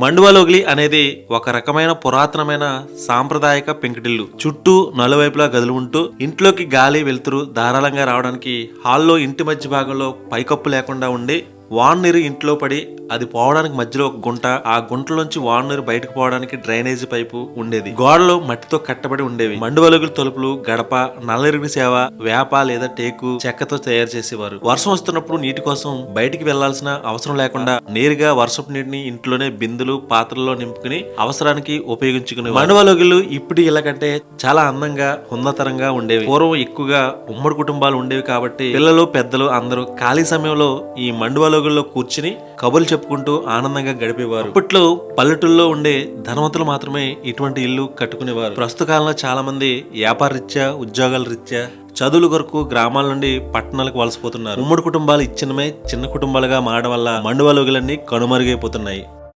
మండువలోగిలి అనేది ఒక రకమైన పురాతనమైన సాంప్రదాయక పెంకుటిల్లు. చుట్టూ నలువైపులా గదులు ఉంటూ ఇంట్లోకి గాలి వెలుతురు ధారాళంగా రావడానికి హాల్లో ఇంటి మధ్య భాగంలో పైకప్పు లేకుండా ఉండి వాన్ నీరు ఇంట్లో పడి అది పోవడానికి మధ్యలో ఒక గుంట ఆ గుంటలోంచి వాన్ నీరు బయటకు పోవడానికి డ్రైనేజీ పైపు ఉండేది. గోడలు మట్టితో కట్టబడి ఉండేవి. మండువలుగుల తలుపులు గడప నల్లరిగిన సేవ వేప లేదా టేకు చెక్కతో తయారు చేసేవారు. వర్షం వస్తున్నప్పుడు నీటి కోసం బయటికి వెళ్ళాల్సిన అవసరం లేకుండా నేరుగా వర్షపు నీటిని ఇంట్లోనే బిందులు పాత్రల్లో నింపుకుని అవసరానికి ఉపయోగించుకునే మండువలుగులు ఇప్పుడు ఇలా కంటే చాలా అందంగా ఉన్నతరంగా ఉండేవి. పూర్వం ఎక్కువగా ఉమ్మడి కుటుంబాలు ఉండేవి కాబట్టి పిల్లలు పెద్దలు అందరూ ఖాళీ సమయంలో ఈ మండువలుగుల్లో కూర్చుని కబుర్లు చెప్పుకుంటూ ఆనందంగా గడిపేవారు. అప్పట్లో పల్లెటూళ్ళలో ఉండే ధనవంతులు మాత్రమే ఇటువంటి ఇల్లు కట్టుకునేవారు. ప్రస్తుత కాలంలో చాలా మంది వ్యాపార రీత్యా ఉద్యోగాల రీత్యా చదువుల కొరకు గ్రామాల నుండి పట్టణాలకు వలసపోతున్నారు ఉమ్మడి కుటుంబాలు ఇచ్చినమే చిన్న కుటుంబాలుగా మారడం వల్ల మండువలుగులన్నీ కనుమరుగైపోతున్నాయి.